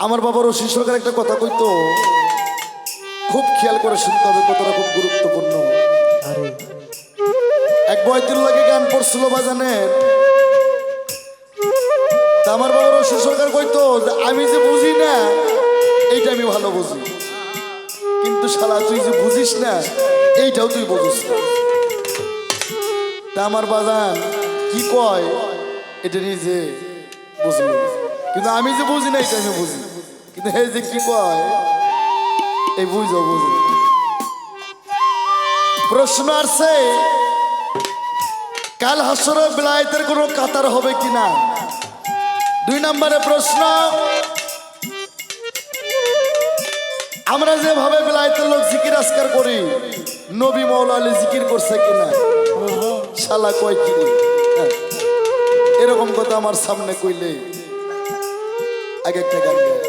আমার বাবার ওসি সরকার একটা কথা কইতো খুব খেয়াল করে শুনতে হবে কথাটা খুব গুরুত্বপূর্ণ। এক বয়তুল লাগে গান পড়ছিল বাজানের তা আমার বাবার ওসি সরকার কইতো আমি যে বুঝি না এইটা আমি ভালো বুঝি। কিন্তু শালা তুই যে বুঝিস না এইটাও তুই বুঝিস না। তা আমার বাজান কি কয় এটা নিজে বুঝলো। কিন্তু আমি যে বুঝি না এটা আমি বুঝি। এই যে কি কয় এই বুঝো বুঝি প্রশ্ন আসছে কাল হাসর কোনো কাতার হবে কিনা দুই নম্বরে প্রশ্ন, আমরা যেভাবে বিলায়তের লোক জিকির আজকার করি, নবী মৌলা আলী জিকির করছে কিনা শালা কয় কিনি হ্যাঁ। এরকম কথা আমার সামনে কইলে আগে একটা গান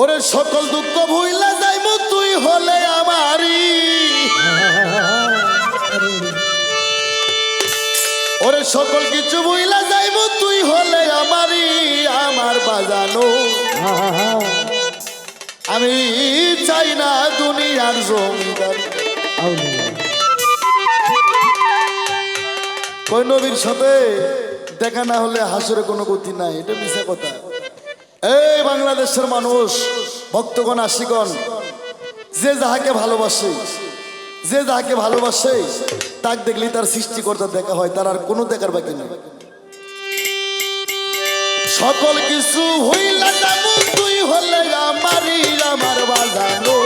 ওরে সকল দুঃখ ভুইলা যাইব তুই হলে আমারি ওরে সকল কিছু ভুইলা যাইব তুই হলে আমারি আমার বাজানো। আমি চাই না দুনিয়ার জমিদার। আউলিয়া কই নবীর সাথে দেখা না হলে হাসরে কোনো গতি নাই, এটা মিশা কথা। এই বাংলাদেশের মানুষ, ভক্তগণ, আশিগণ, যে যাহাকে ভালোবাসে, যে যাহাকে ভালোবাসে, তাকে দেখলি তার সৃষ্টিকর্তা দেখা হয়, তার আর কোনো দেখার বাকি নেই। সকল কিছু হইলা তুই হলে আমারই আমার বাজানো।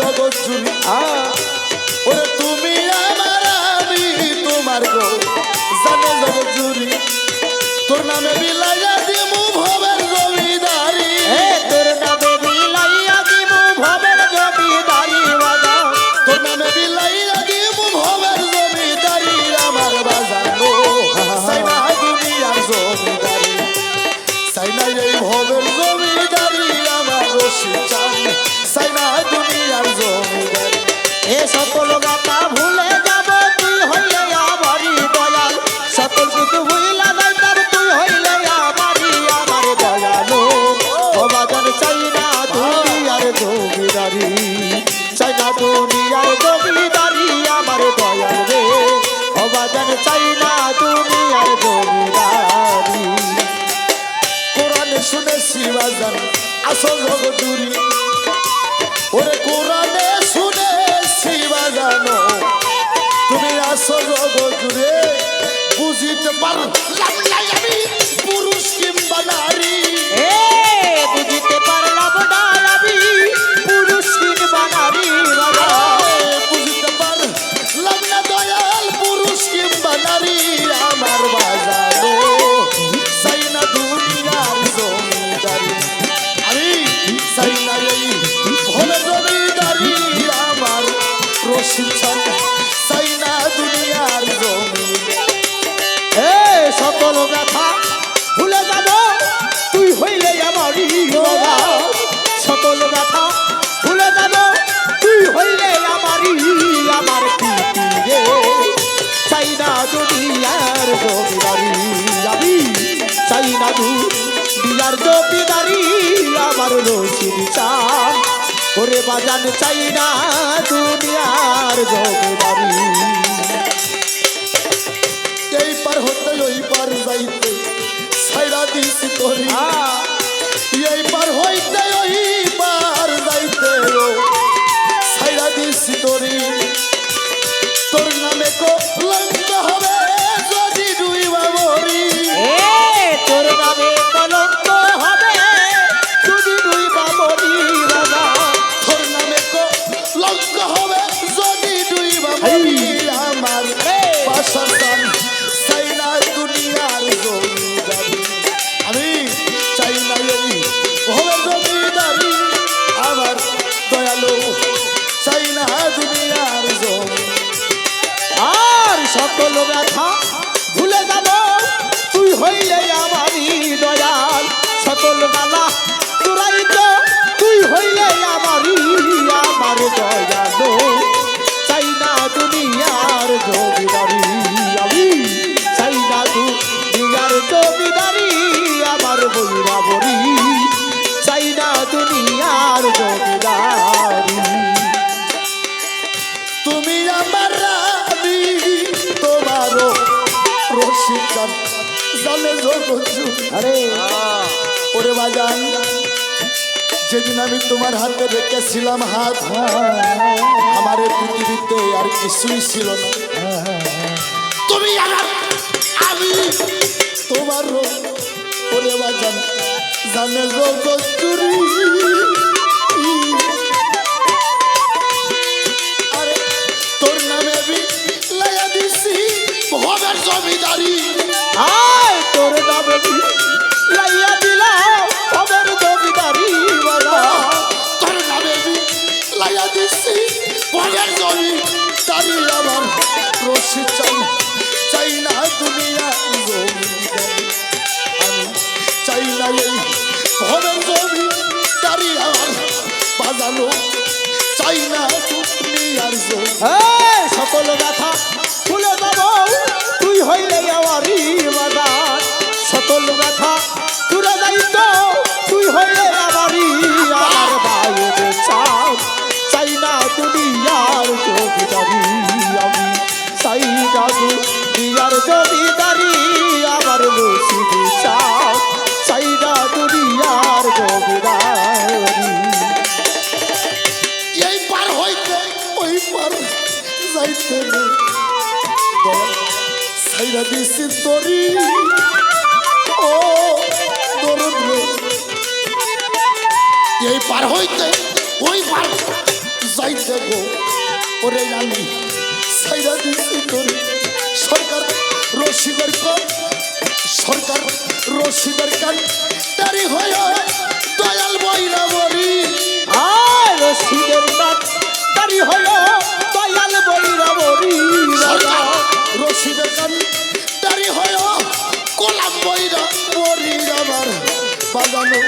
জগৎ তুমি তোমার গো। জানে জগৎ জুড়ি তোর নামে বিলাইয়া দিমু ভবের বাজান আসল জগদুরি ওরে কোরআনে শুনেছি বাজানো। তুমি আসল জগদুরে বুঝিতে পারলাম না আমি পুরুষ কিংবা নারী। সকল ব্যথা, ভুলে যাব। তুই হইলে আমারই বাবা। সকল ব্যথা, ভুলে যাব। তুই হইলে আমার প্রীতি রে। চাই না দুনিয়ার জমিদারি আমি। চাই না দুনিয়ার জমিদারি আমার রসিদ চান ওরে বাজান, চাই না দুনিয়ার জমিদারি। এই পার হতে ওই পার যাইতে। সাইরা দিছি তোরি। এই পার হইতে ওই পার যাইতে সাইরা দিছি তোরি। তোর নামে কলঙ্ক হবে যদি দুই বাবরি তোর নামে কলঙ্ক হবে ব্যথা ভুলে যাব তুই হইলে আমারই দয়াল। সকল গালা জানে জগৎ আরে, ওরে বাজান, যেদিন আমি তোমার হাতে রেখেছিলাম হাত, আমার পৃথিবীতে আর কিছুই ছিল না। তুমি আমি তোমার। ওরে বাজান, জানে জগৎ চুরি ভবের জমিদারি। আয় তোর নামে লাইয়া দিলা? আমার জমিদারি বাবা তোর নামে লাইয়া দিছি? ভবের জমিদারি আমার চাই চাই সকল ব্যথা তুলে যাইত তুই হইলে আমারই আমার বাইরে চাও চাই না দুনিয়ার জমিদারি আমি, চাই না দুনিয়ার জমিদারি আমার রসিদি চাও চাই না দুনিয়ার জমিদারি এই পার হইতে, ওই পার যাইতে সাইরা দিছি তরি ও দরদ এই পার হইতে ওই পার যাইতে গো। ওরে আমি সাইরা দিছি তরি। সরকার রশিদের কর সরকার রশিদের কান। তারি হয়ে দয়াল বরি আর রশিদের কাঠ তারি হলো দয়াল বৈরবরী। সরকার রশিদের বইরা বরি আমার বাজানো